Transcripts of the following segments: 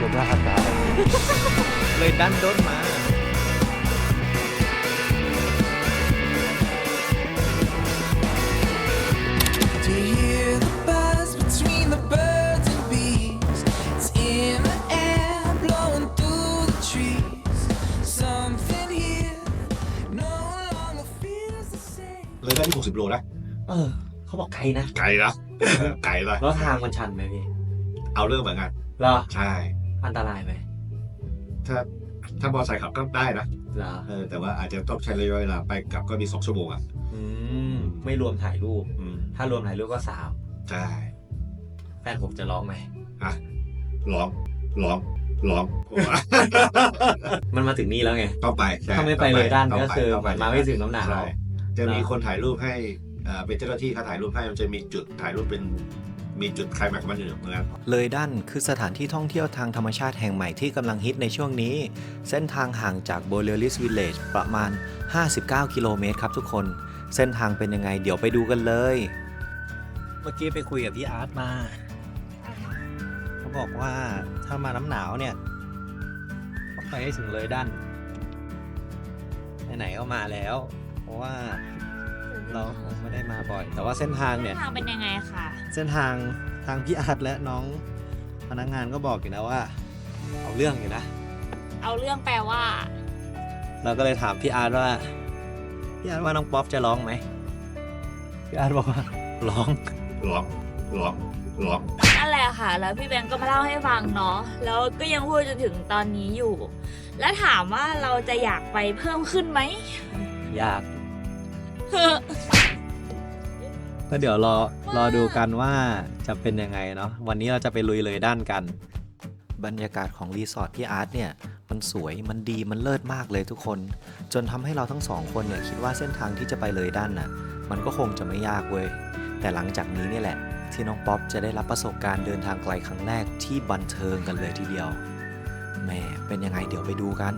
จะหน้าตายเลยดันด้นมา Do you hear the buzz between the birds and bees? It's in the air, blowing through the trees. Something here no longer feels the same. เลยได้ที่60โลนะเออ เขาบอกไกลนะ ไกลนะ ไกลละแล้วทางมันชันไหมพี่ เอาเรื่องเหมือนกันเหรอ ใช่ อันตรายไหมถ้าถ้ามอเตอร์ไซค์ขับก็ได้นะเหรอเออแต่ว่าอาจจะต้องใช้ระยะเวลาไปกลับก็มีสองชั่วโมงอะอืมไม่รวมถ่ายรูป อืมถ้ารวมถ่ายรูปก็สามใช่แฟนผมจะร้องไหม อะร้องร้องร้องผมว่ามันมาถึงนี่แล้วไง ต้องไปใช่ถ้าไม่ไปเลยด้านต้องก็ไปคือต้องปมาไม่ถึงน้ำหนาวใช่จะมีนะคนถ่ายรูปให้เอ่อเป็นเจ้าหน้าที่เขาถ่ายรูปให้มันจะมีจุดถ่ายรูปเป็น มีจุดใครมาของมันอยู่เหมือนกันเลยดันคือสถานที่ท่องเที่ยวทางธรรมชาติแห่งใหม่ที่กำลังฮิตในช่วงนี้ เส้นทางห่างจากโบเลลิสวิลเลจประมาณ 59 กิโลเมตรครับทุกคน เส้นทางเป็นยังไงเดี๋ยวไปดูกันเลย เมื่อกี้ไปคุยกับพี่อาร์ตมาเขาบอกว่าถ้ามาน้ำหนาวเนี่ยต้องไปให้ถึงเลยดันไหนๆก็มาแล้ว เพราะว่า เราคงไม่ได้มาบ่อย แต่ว่าเส้นทางเนี่ย ทางเป็นยังไงคะเส้นทางทางพี่อาร์ตและน้องพนักงานก็บอกอยู่นะว่า เอาเรื่องอยู่นะ เอาเรื่องแปลว่า เราก็เลยถามพี่อาร์ตว่า พี่อาร์ตว่าน้องป๊อปจะร้องไหมพี่อาร์ตบอกว่าร้องร้องร้องร้องนั่นแหละค่ะ แล้วพี่แบงก์ก็มาเล่าให้ฟังเนาะ แล้วก็ยังพูดจนถึงตอนนี้อยู่ แล้วถามว่าเราจะอยากไปเพิ่มขึ้นไหม อยาก ก็เดี๋ยวรอรอดูกันว่าจะเป็นยังไงเนาะวันนี้เราจะไปลุยเลยด้านกัน บรรยากาศของรีสอร์ทพี่อาร์ตเนี่ยมันสวยมันดีมันเลิศมากเลยทุกคน จนทำให้เราทั้งสองคนเนี่ยคิดว่าเส้นทางที่จะไปเลยด้านน่ะ มันก็คงจะไม่ยากเว้ยแต่หลังจากนี้เนี่ยแหละ ที่น้องป๊อปจะได้รับประสบการณ์เดินทางไกลครั้งแรกที่บันเทิงกันเลยทีเดียวแหมเป็นยังไงเดี๋ยวไปดูกัน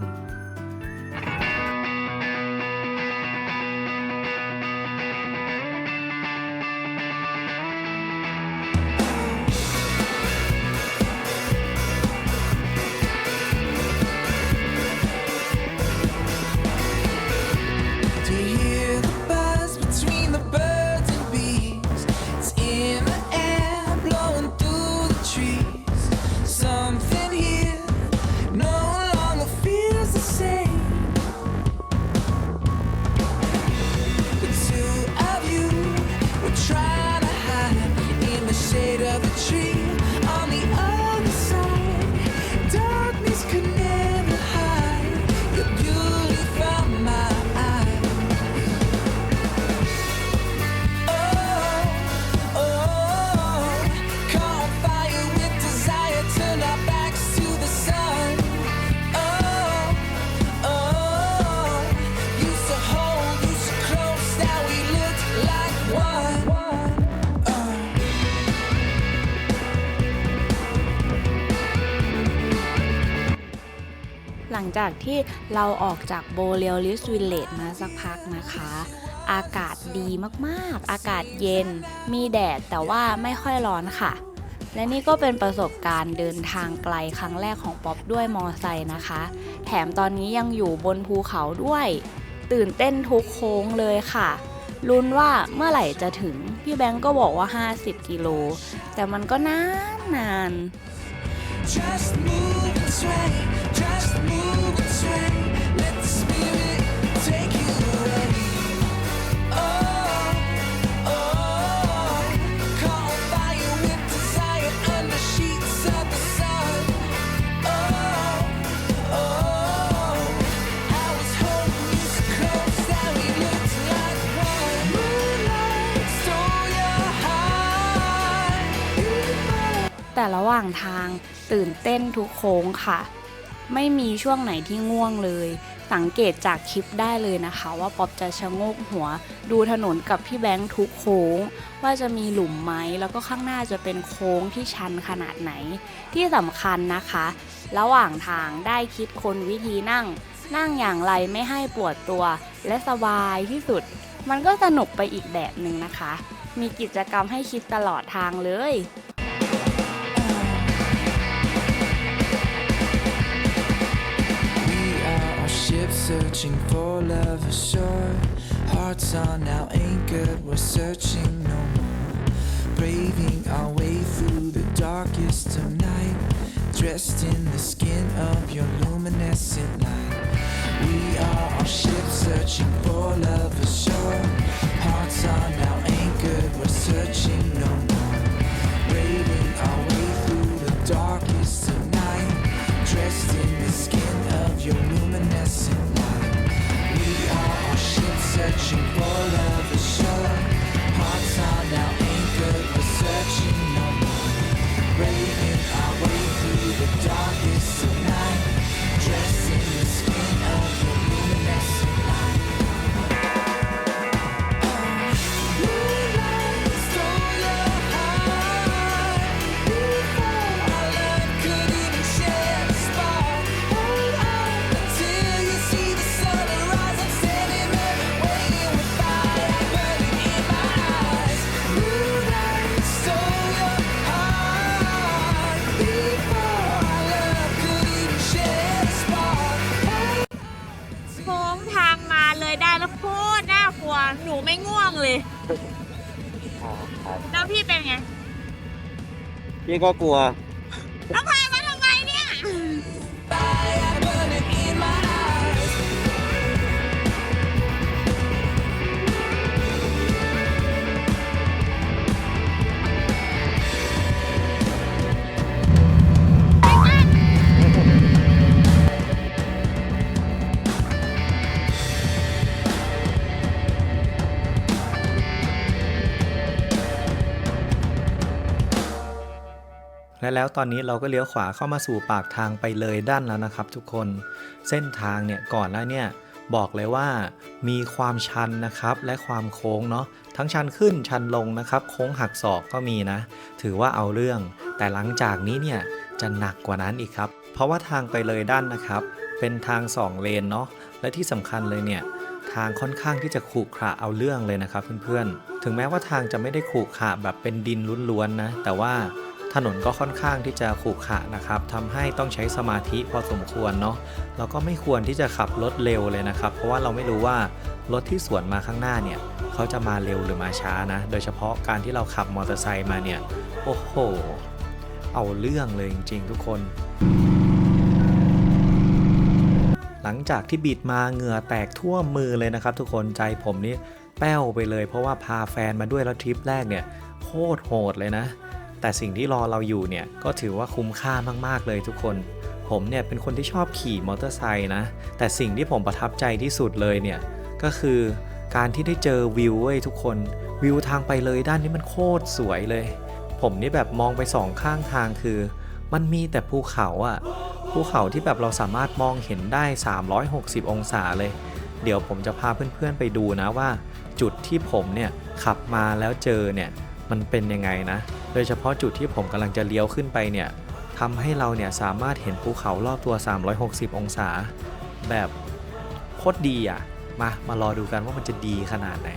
จากที่เราออกจากโบเ e ลลิสวิลเลจมาสักพักนะคะ อากาศดีมากๆ อากาศเย็น มีแดดแต่ว่าไม่ค่อยร้อนค่ะ และนี่ก็เป็นประสบการณ์เดินทางไกลครั้งแรกของป๊อปด้วยมอไซค์นะคะ แถมตอนนี้ยังอยู่บนภูเขาด้วย ตื่นเต้นทุกโค้งเลยค่ะลุ้นว่าเมื่อไหร่จะถึง พี่แบงก์ก็บอกว่า 50 กิโล แต่มันก็นานนาน Just move and sway, แต่ระหว่างทางตื่นเต้นทุกโค้งค่ะ ไม่มีช่วงไหนที่ง่วงเลย สังเกตจากคลิปได้เลยนะคะ ว่าป๊อปจะชะโงกหัว ดูถนนกับพี่แบงค์ทุกโค้ง ว่าจะมีหลุมไหมแล้วก็ข้างหน้าจะเป็นโค้งที่ชันขนาดไหน ที่สำคัญนะคะ ระหว่างทางได้คิดคนวิธีนั่ง นั่งอย่างไรไม่ให้ปวดตัว และสบายที่สุด มันก็สนุกไปอีกแบบหนึ่งนะคะ มีกิจกรรมให้คิดตลอดทางเลย searching for love ashore. Hearts are now anchored, we're searching no more. Braving our way through the darkest of night. Dressed in the skin of your luminescent light. We are our ship searching for love ashore. Hearts are now anchored, we're searching no more. Braving our way through the darkest of night. Dressed in the skin of your luminescent searching for love ashore. Hearts are now anchored, we're searching no more. Braving our way through the darkest ก็กลัวแล้ว และแล้วตอนนี้เราก็เลี้ยวขวาเข้ามาสู่ปากทางไปเลยด้านแล้วนะครับ ทุกคนเส้นทางเนี่ยก่อนแล้วเนี่ยบอกเลยว่ามีความชันนะครับและความโค้งเนาะทั้งชันขึ้นชันลงนะครับ โค้งหักศอกก็มีนะ ถือว่าเอาเรื่อง แต่หลังจากนี้เนี่ยจะหนักกว่านั้นอีกครับ เพราะว่าทางไปเลยด้านนะครับ เป็นทาง 2 เลนเนาะและที่สำคัญเลยเนี่ยทางค่อนข้างที่จะขรุขระเอาเรื่องเลยนะครับเพื่อนๆ ถึงแม้ว่าทางจะไม่ได้ขรุขระแบบเป็นดินล้วนๆนะ แต่ว่า ถนนก็ค่อนข้างที่จะขรุขระนะครับทำให้ต้องใช้สมาธิพอสมควรเนาะเราก็ไม่ควรที่จะขับรถเร็วเลยนะครับ เพราะว่าเราไม่รู้ว่ารถที่สวนมาข้างหน้าเนี่ยเขาจะมาเร็วหรือมาช้านะ โดยเฉพาะการที่เราขับมอเตอร์ไซค์มาเนี่ยโอ้โห เอาเรื่องเลยจริงๆทุกคน หลังจากที่บิดมาเหงื่อแตกทั่วมือเลยนะครับ ทุกคนใจผมนี่แป้วไปเลย เพราะว่าพาแฟนมาด้วยแล้วทริปแรกเนี่ยโคตรโหดเลยนะ แต่สิ่งที่รอเราอยู่เนี่ยก็ถือว่าคุ้มค่ามากๆเลยทุกคน ผมเนี่ยเป็นคนที่ชอบขี่มอเตอร์ไซค์นะ แต่สิ่งที่ผมประทับใจที่สุดเลยเนี่ยก็คือการที่ได้เจอวิวเว้ยทุกคนวิวทางไปเลยด้านนี้มันโคตรสวยเลย ผมนี่แบบมองไปสองข้างทางคือ มันมีแต่ภูเขาอะภูเขาที่แบบเราสามารถมองเห็นได้ 360 องศาเลย เดี๋ยวผมจะพาเพื่อนๆไปดูนะว่า จุดที่ผมเนี่ยขับมาแล้วเจอเนี่ยมันเป็นยังไงนะ โดยเฉพาะจุดที่ผมกำลังจะเลี้ยวขึ้นไปเนี่ยทำให้เราเนี่ยสามารถเห็นภูเขารอบตัว 360 องศา แบบโคตรดีอะ มามารอดูกันว่ามันจะดีขนาดไหน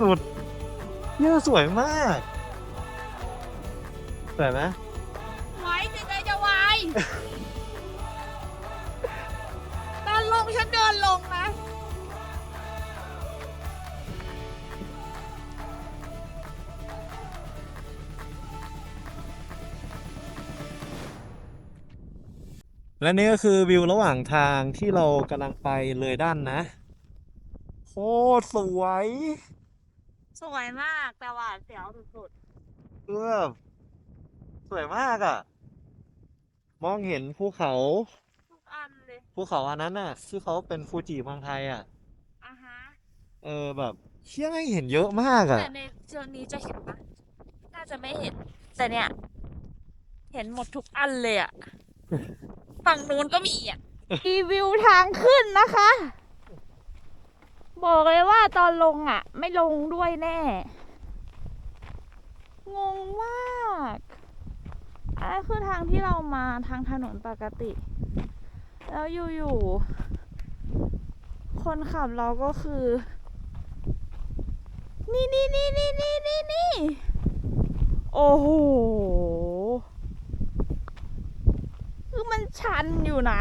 สุดเนี่ยสวยมากสวยไหมไว้จิตใจจะวายตอนลงฉันเดินลงนะ และนี่ก็คือวิวระหว่างทางที่เรากำลังไปเลยด้านนะ โคตรสวย สวยมากแต่หวาดเสียวสุดเออสวยมากอะ่ะ มองเห็นภูเขาๆทุกอันเลยภูเขาอันนั้นน่ะที่เขาเป็นฟูจิเมืองไทยอะ อะฮะเออแบบเชี่ยไม่งเห็นเยอะมากอะ แต่ในเชิงนี้จะเห็นปะน่าจะไม่เห็น แต่เนี่ย เห็นหมดทุกอันเลยอะ ฝั่งนู้นก็มีอะรีวิวทางขึ้นนะคะ บอกเลยว่าตอนลงอะ ไม่ลงด้วยแน่ งงมากอันนั้นคือทางที่เรามาทางถนนปกติ แล้วอยู่ๆคนขับเราก็คือ นี่นี่นี่นี่นี่นี่นี่โอ้โหคือมันชันอยู่นะ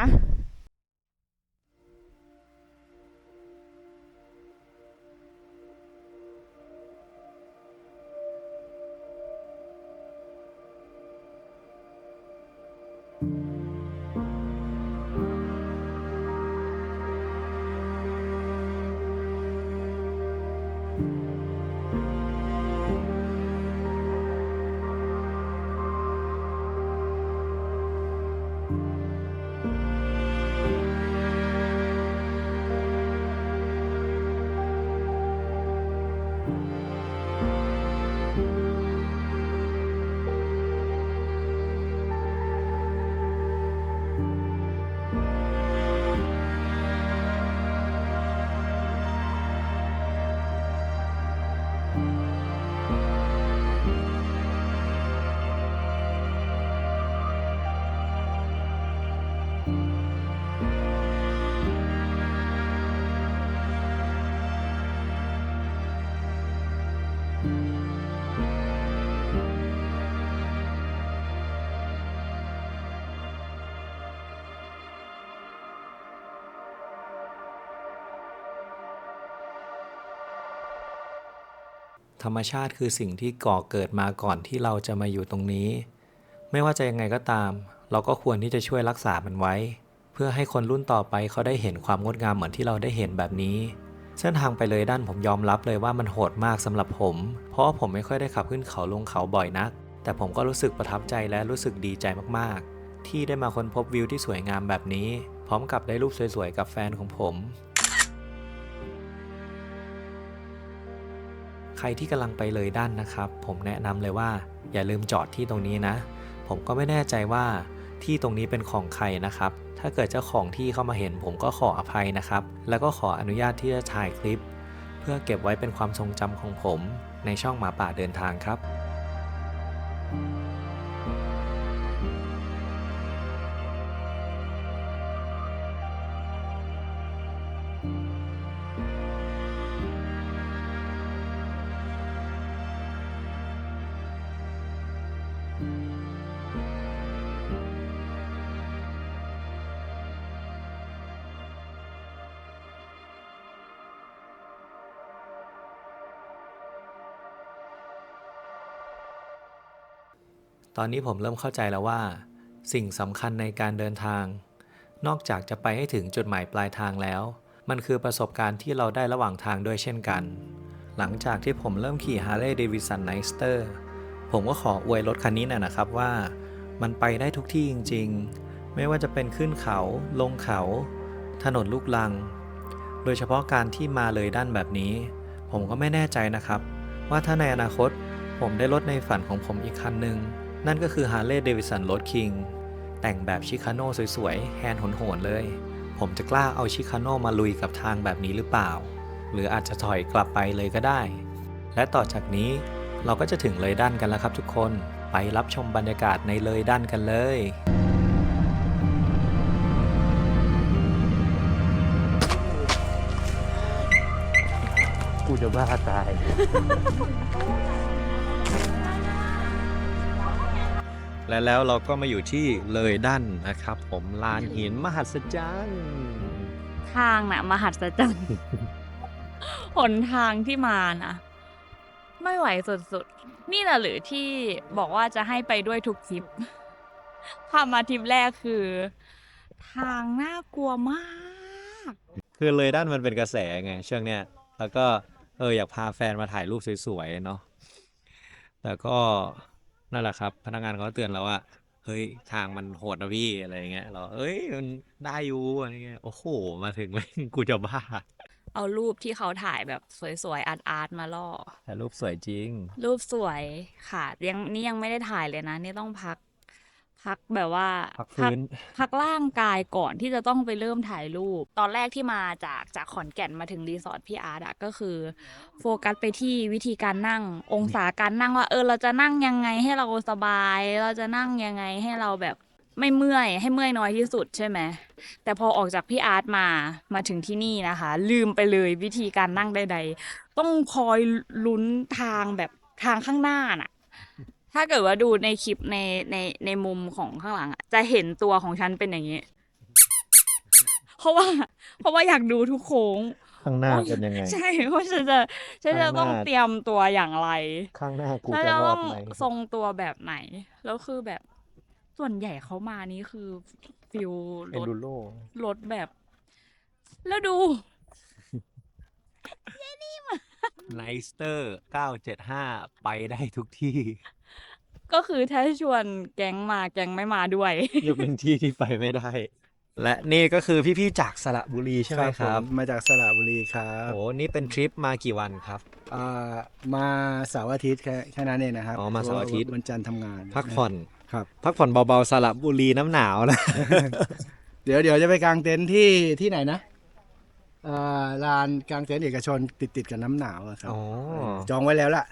ธรรมชาติคือสิ่งที่ก่อเกิดมาก่อนที่เราจะมาอยู่ตรงนี้ ไม่ว่าจะยังไงก็ตาม เราก็ควรที่จะช่วยรักษามันไว้ เพื่อให้คนรุ่นต่อไปเขาได้เห็นความงดงามเหมือนที่เราได้เห็นแบบนี้ เส้นทางไปเลยด้านผมยอมรับเลยว่ามันโหดมากสำหรับผม เพราะผมไม่ค่อยได้ขับขึ้นเขาลงเขาบ่อยนัก แต่ผมก็รู้สึกประทับใจและรู้สึกดีใจมากๆ ที่ได้มาค้นพบวิวที่สวยงามแบบนี้ พร้อมกับได้รูปสวยๆกับแฟนของผม ใครที่กำลังไปเลยด้านนะครับ ผมแนะนำเลยว่าอย่าลืมจอดที่ตรงนี้นะ ผมก็ไม่แน่ใจว่าที่ตรงนี้เป็นของใครนะครับ ถ้าเกิดเจ้าของที่เข้ามาเห็น ผมก็ขออภัยนะครับ แล้วก็ขออนุญาตที่จะถ่ายคลิป เพื่อเก็บไว้เป็นความทรงจำของผมในช่องหมาป่าเดินทางครับ ตอนนี้ผมเริ่มเข้าใจแล้วว่า สิ่งสำคัญในการเดินทาง นอกจากจะไปให้ถึงจุดหมายปลายทางแล้ว มันคือประสบการณ์ที่เราได้ระหว่างทางด้วยเช่นกัน หลังจากที่ผมเริ่มขี่ Harley Davidson Nightster ผมก็ขออวยรถคันนี้น่อยนะครับว่ามันไปได้ทุกที่จริง ๆ ไม่ว่าจะเป็นขึ้นเขา ลงเขา ถนนลูกลัง โดยเฉพาะการที่มาเลยด้านแบบนี้ ผมก็ไม่แน่ใจนะครับ ว่าถ้าในอนาคตผมได้รถในฝันของผมอีกคันหนึ่ง นั่นก็คือ Harley Davidson Road King แต่งแบบชิคาโน่สวยๆ แฮนด์โหนๆเลย ผมจะกล้าเอาชิคาโน่มาลุยกับทางแบบนี้หรือเปล่า หรืออาจจะถอยกลับไปเลยก็ได้ และต่อจากนี้เราก็จะถึงเลยด้านกันแล้วครับทุกคนไปรับชมบรรยากาศในเลยด้านกันเลยกูจะบ้าตาย และแล้วเราก็มาอยู่ที่เลยด้านนะครับ ผมลานหินมหัศจรรย์ทางน่ะ มหัศจรรย์หนทางที่มานะไม่ไหวสุดๆ นี่แหละหรือที่บอกว่าจะให้ไปด้วยทุกทริปพามาทริปแรกคือ ทางน่ากลัวมาก คือเลยด้านมันเป็นกระแสไงช่วงเนี้ยแล้วก็เอออยากพาแฟนมาถ่ายรูปสวยๆเนาะแต่ก็ นั่นแหละครับ พนักงานเขาก็เตือนเราว่า เฮ้ยทางมันโหดนะพี่อะไรอย่างเงี้ยเราเอ้ยมันได้อยู่อะไรเงี้ยโอ้โห มาถึงแม่งกูจะบ้าเอารูปที่เขาถ่ายแบบสวยๆอาร์ตอาร์ตๆมาล่อ แต่รูปสวยจริง รูปสวยค่ะยังนี่ยังไม่ได้ถ่ายเลยนะ นี่ต้องพัก พักแบบว่าพักฟื้นพักร่างกายก่อนที่จะต้องไปเริ่มถ่ายรูป ตอนแรกที่มาจากจากขอนแก่นมาถึงรีสอร์ทพี่อาร์ตอะก็คือ โฟกัสไปที่วิธีการนั่ง องศาการนั่งว่า เออเราจะนั่งยังไงให้เราสบาย เราจะนั่งยังไงให้เราแบบไม่เมื่อยให้เมื่อยน้อยที่สุดใช่ไหมแต่พอออกจากพี่อาร์ตมามาถึงที่นี่นะคะ ลืมไปเลยวิธีการนั่งใด ๆ ต้องคอยลุ้นทางแบบทางข้างหน้าน่ะ ถ้าเกิดว่าดูในคลิปในในในมุมของข้างหลังอะจะเห็นตัวของฉันเป็นอย่างนี้ เพราะว่า เพราะว่าอยากดูทุกโค้ง ข้างหน้าเป็นยังไง ใช่ว่าฉันจะฉันจะต้องข้างหน้าเตรียมตัวอย่างไร ข้างหน้ากูฉันจะจะรอต้ดองไหมทรงตัวแบบไหน แล้วคือแบบส่วนใหญ่เขามานี่คือฟิลเอ็รนถ ดูโรรถแบบ แล้วดู ไนสเตอร์ 975 ไปได้ทุกที่ ก็คือถ้าชวนแก๊งมาแก๊งไม่มาด้วย ยกเป็นที่ที่ไปไม่ได้ และนี่ก็คือพี่ ๆ จากสระบุรีใช่ไหมครับ ผมมาจากสระบุรีครับโอ้นี่เป็นทริปมากี่วันครับ อ่ามาเสาร์อาทิตย์แค่แค่นั้นเองนะครับอ๋อมาเสาร์อาทิตย์วันจันทร์ทำงานพักผ่อน ครับ พักผ่อนเบา ๆ สระบุรีน้ำหนาวนะ เดี๋ยวเดี๋ยวจะไปกางเต็นท์ที่ที่ไหนนะอ่าลานกางเต็นท์เอกชนติดติดกับน้ำหนาวอะครับอ๋อ จองไว้แล้วล่ะ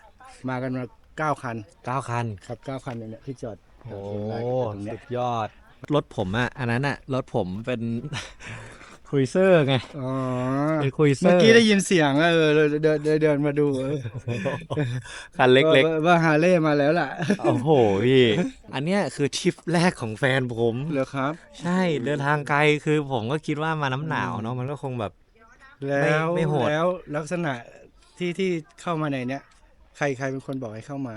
มากันมา เก้าคันเก้าคัน ครับเก้าคันเนี่ยที่จอดโอ้เห็นได้ตรงเนี้สุยดยอด รถผมอะอันนั้นอะรถผมเป็นคุยเซอร์ไง อ๋อเป็นคุยเซอเมื่อร์กี้ได้ยินเสียงเออเดินเดินเดินเดินมาดูเออคันเล็กว่าว่าฮาร์เลย์มาแล้วล่ะๆ โอ้โหพี่ อันเนี้ยคือทริปแรกของแฟนผม เหรอครับ ใช่เดินทางไกลคือผมก็คิดว่ามาน้ำหนาวเนาะมันก็คงแบบ แล้วไม่โหด แล้วลักษณะที่ที่เข้ามาในเนี้ย ใครใครเป็นคนบอกให้เข้ามา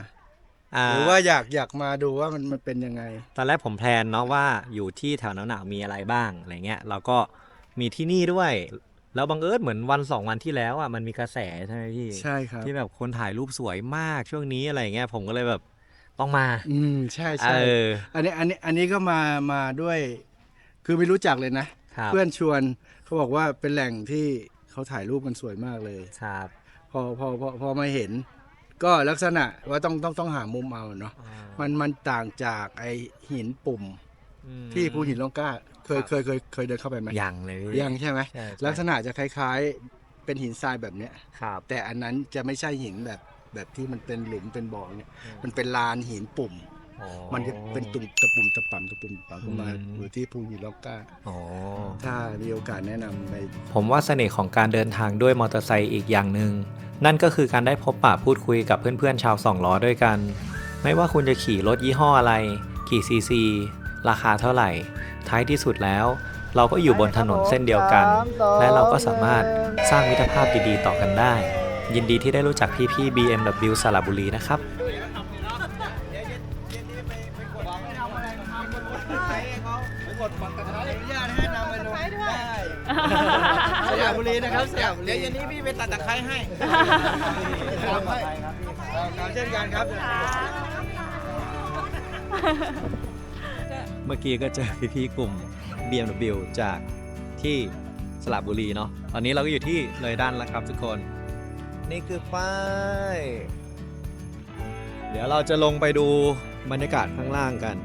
อ่าหรือว่าอยากอยากมาดูว่ามันมันเป็นยังไง ตอนแรกผมแพลนเนาะว่าอยู่ที่แถวหนาวๆมีอะไรบ้างอะไรเงี้ยเราก็มีที่นี่ด้วย แล้วบังเอิญเหมือนวันสองวันที่แล้วอะมันมีกระแสใช่ไหมพี่ใช่ครับ ที่แบบคนถ่ายรูปสวยมากช่วงนี้อะไรเงี้ยผมก็เลยแบบต้องมาอืมใช่เอใช่ออันนี้อันนี้อันนี้ก็มามาด้วย คือไม่รู้จักเลยนะ ครับเพื่อนชวนเขาบอกว่าเป็นแหล่งที่เขาถ่ายรูปกันสวยมากเลย ครับพอพอพอพอมาเห็น ก็ลักษณะว่าต้องต้องต้องหามุมเอาเนาะมันมันต่างจากไอหินปุ่ม อืม ที่ภูหินลองกล้า เคยครับ เคยเคยเคยเดินเข้าไปไหมยังเลยยังใช่ไหมใช่ใช่ลักษณะจะคล้ายๆ เป็นหินทรายแบบเนี้ย ครับ แต่อันนั้นจะไม่ใช่หินแบบแบบที่มันเป็นหลุมเป็นบ่อเนี่ยอืม มันเป็นลานหินปุ่ม อ๋อ มันจะเป็นตุ่มตะปุ่มตะป่ำตะปุ่มตะป่ำขึ้นมาอืม อยู่ที่ภูหินล็อกก้า อ๋อ ถ้ามีโอกาสแนะนำไปผมว่าเสน่ห์ของการเดินทางด้วยมอเตอร์ไซค์อีกอย่างหนึ่ง นั่นก็คือการได้พบปะพูดคุยกับเพื่อนๆชาวสองล้อด้วยกัน ไม่ว่าคุณจะขี่รถยี่ห้ออะไร กี่ซีซี ราคาเท่าไหร่ ท้ายที่สุดแล้ว เราก็อยู่บนถนนเส้นเดียวกัน และเราก็สามารถสร้างมิตรภาพดีๆต่อกันได้ ยินดีที่ได้รู้จักพี่ๆ BMW สระบุรีนะครับ นะครับสยามบุรีเดี๋ยวเย็นนี้พี่ไปตัดตะไคร้ให้ครับเช่นกันครับ เมื่อกี้ก็เจอพี่ๆกลุ่ม BMW จากที่สระบุรีเนาะ ตอนนี้เราก็อยู่ที่เลยด้านแล้วครับทุกคน นี่คือป้าย เดี๋ยวเราจะลงไปดูบรรยากาศข้างล่างกัน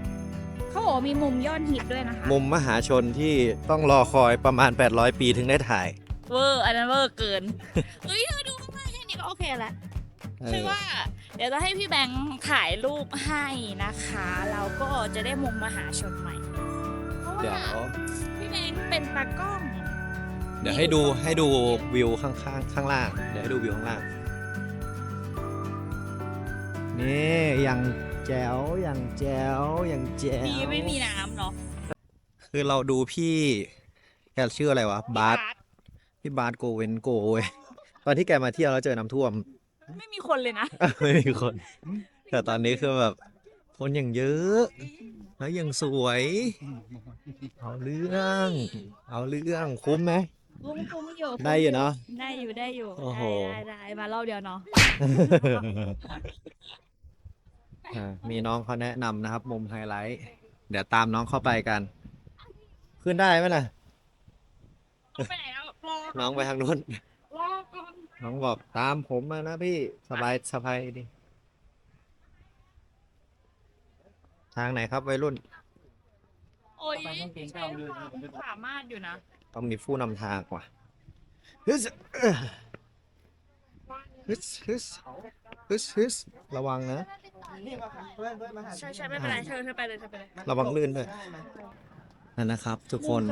เขาบอกว่ามีมุมยอดฮิตด้วยนะคะ มุมมหาชนที่ต้องรอคอยประมาณ 800 ปีถึงได้ถ่าย เวอร์อันนั้นเวอร์เกิน เฮ้ยเธอดูข้างหน้าแค่นี้ก็โอเคแล้วคือว่า เดี๋ยวจะให้พี่แบงค์ถ่ายรูปให้นะคะ เราก็จะได้มุมมหาชนใหม่ เพราะเดี๋ยวว่าพี่แบงค์เป็นตากล้อง เดี๋ยวให้ดูให้ดูวิวข้างๆข้างล่าง เดี๋ยวให้ดูวิวข้างล่าง นี่อย่างแจ๋วอย่างแจ๋วอย่างแจ๋วดีไม่มีน้ำเนาะคือเราดูพี่แกชื่ออะไรวะบาส พี่บาสโกเวนโกเว้ยตอนที่แกมาเที่ยวแล้วเจอน้ำท่วม ไม่มีคนเลยนะ ไม่มีคน แต่ตอนนี้คือแบบ คนอย่างเยอะ แล้วยังสวย เอาเรื่อง เอาเรื่องคุ้มไหมคุ้มคุ้มอยู่ได้อยู่เนาะ ได้อยู่ได้อยู่โอ้โห ได้ได้ได้มารอบเดียวเนาะอ่ามีน้องเขาแนะนำนะครับ มุมไฮไลท์ เดี๋ยวตามน้องเข้าไปกัน ขึ้นได้ไหมล่ะ ไปไหนแล้วรอ น้องไปทางนู้นรอก่อนน้องบอกตามผมมานะพี่สบายสบายดี ทางไหนครับวัยรุ่น โอ้ยใช้ความสามารถอยู่นะ ต้องมีผู้นำทางว่ะฮึสเอ้อฮึสฮึสฮึสฮึสระวังนะ ใช่ใช่ไม่เป็นไรเธอเธอไปเลยเธอไปเลย ระวังลื่นด้วย นั่นนะครับ ทุกคน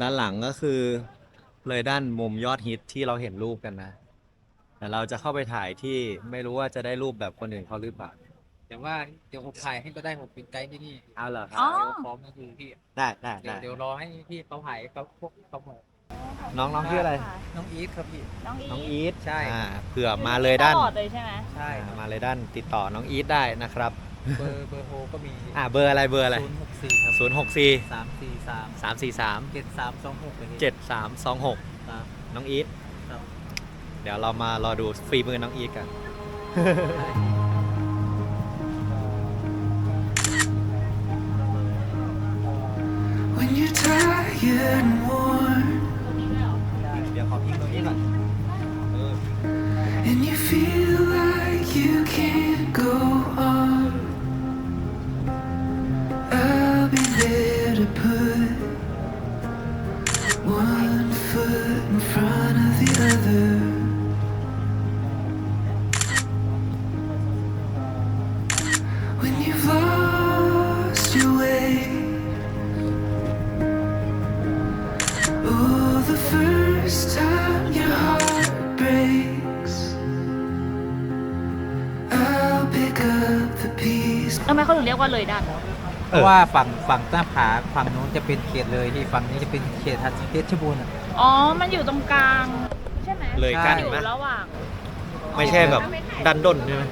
ด้านหลังก็คือ เลยด้านมุมยอดฮิตที่เราเห็นรูปกันนะ แต่เราจะเข้าไปถ่ายที่ไม่รู้ว่าจะได้รูปแบบคนอื่นเขาหรือเปล่าแต่ว่าเดี๋ยวผมถ่ายให้ก็ได้ผมเป็นไกด์ที่นี่เอาเหรอครัอ๋บ อ เดี๋ยวพร้อมก็คือพี่ได้ได้เดี๋ยได้วเดี๋ยวรอให้พี่เขาถ่ายเขาพวกเขาหมดน้องน้องชื่ออะไรน้องอีทครับพี่ น้องอีน้องอีทใช่ อ่าเผื่อมาเลยด้านตลอดเลยใช่ไหม ใช่ อ่ามาเลยด้านติดต่อน้องอีทได้นะครับ เบอร์เบอร์โทรก็มีอ่าเบอร์อะไรเบอร์อะไรศูนย์หกสี่ครับศูนย์หกสี่สามสี่สามสามสี่สามเจ็ดสามสองหกเลยเจ็ดสามสองหกครับน้องอีทครับเดี๋ยวเรามารอดูฝีมือน้องอีทกัน When you're tired and worn ไมเขาถึงเรียกว่าเลยด้านเพราะว่าฝั่งฝั่งหน้าผาฝั่งนู้นจะเป็นเขตเลยที่ฝั่งนี้จะเป็นเขตทัศเพชรบูรณ์อะอ๋อ มันอยู่ตรงกลาง ใช่ไหมเลยกั้นอยู่ไหมระหว่าง ไม่ใช่แบบดันด้นใช่ไหม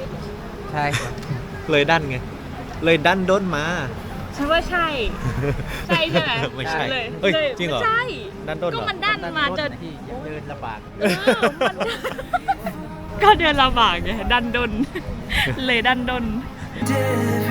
ใช่ครับเลยดันไง เลยดันด้นมา ฉันว่าใช่ ใช่ใช่ไหมไม่ใช่เลยเฮ้ยลจริงเหรอ ไม่ใช่ดันด้นเหก็รอมันด้านมาจะที่เดินลำบากเออมันก็เดินลำบากไงดันดน เลยดันดน Every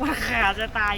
ว่าขาจะตาย